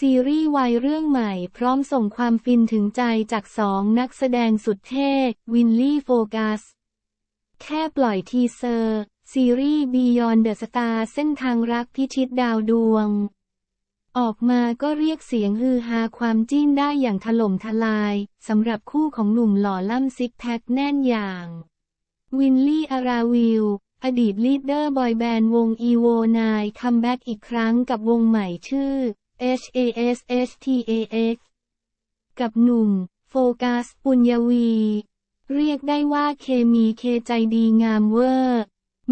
ซีรีส์วายเรื่องใหม่พร้อมส่งความฟินถึงใจจากสองนักแสดงสุดเท่ วินลี่โฟกัส แค่ปล่อยทีเซอร์ ซีรีส์ Beyond the Star เส้นทางรักพิชิตดาวดวง ออกมาก็เรียกเสียงฮือฮาความจิ้นได้อย่างถล่มทลายสำหรับคู่ของหนุ่มหล่อล่ำซิกแพคแน่นอย่าง วินลี่อาราวิลอดีตลีดเดอร์บอยแบนด์วง EVO 9คัมแบ็กอีกครั้งกับวงใหม่ชื่อ HASHTAX กับหนุ่ม โฟกัส ปุญญวี เรียกได้ว่าเคมีเคใจดีงามเวอร์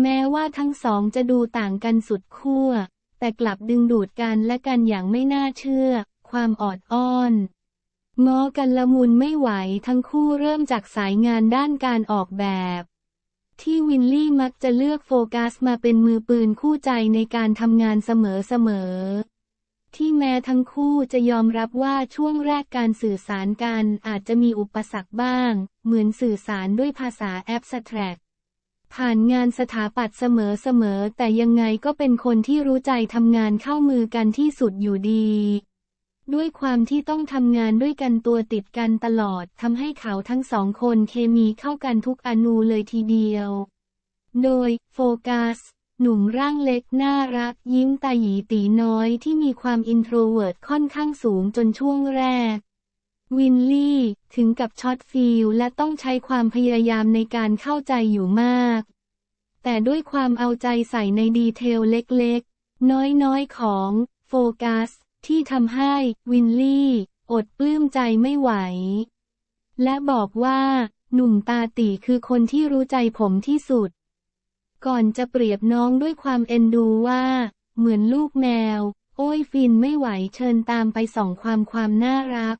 แม้ว่าทั้งสองจะดูต่างกันสุดขั้ว แต่กลับดึงดูดกันและกันอย่างไม่น่าเชื่อ ความออดอ้อนง้อกันละมุนไม่ไหวทั้งคู่เริ่มจากสายงานด้านการออกแบบ ที่วินลี่มักจะเลือกโฟกัสมาเป็นมือปืนคู่ใจในการทำงานเสมอๆ ที่แม้ทั้งคู่จะยอมรับว่าช่วงแรกการสื่อสารกันอาจจะมีอุปสรรคบ้าง เหมือนสื่อสารด้วยภาษาแอบสแตรกผ่านงานสถาปัตย์เสมอๆแต่ยังไงก็เป็นคนที่รู้ใจทำงานเข้ามือกันที่สุดอยู่ดี ด้วยความที่ต้องทำงานด้วยกันตัวติดกันตลอดทำให้เขาทั้งสองคนเคมีเข้ากันทุกอนูเลยทีเดียว โดย โฟกัส หนุ่มร่างเล็กน่ารักยิ้มตาหยีตีน้อยที่มีความอินโทรเวิร์ตค่อนข้างสูงจนช่วงแรก วินลี่ถึงกับช็อตฟิลและต้องใช้ความพยายามในการเข้าใจอยู่มาก แต่ด้วยความเอาใจใส่ในดีเทลเล็กๆ น้อยๆของโฟกัสที่ทำให้วินลี่อดปลื้มใจไม่ไหว และบอกว่า หนุ่มตาตีคือคนที่รู้ใจผมที่สุด ก่อนจะเปรียบน้องด้วยความเอ็นดูว่า เหมือนลูกแมว โอ้ยฟินไม่ไหวเชิญตามไปส่องความความน่ารัก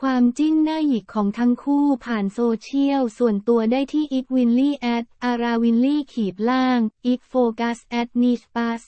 ความจิ้นหน้าหยิกของทั้งคู่ผ่านโซเชียลส่วนตัวได้ที่อีกวินลี่แอดอาราวินลี่ขีดล่างอีกโฟกัสแอดนิชปัส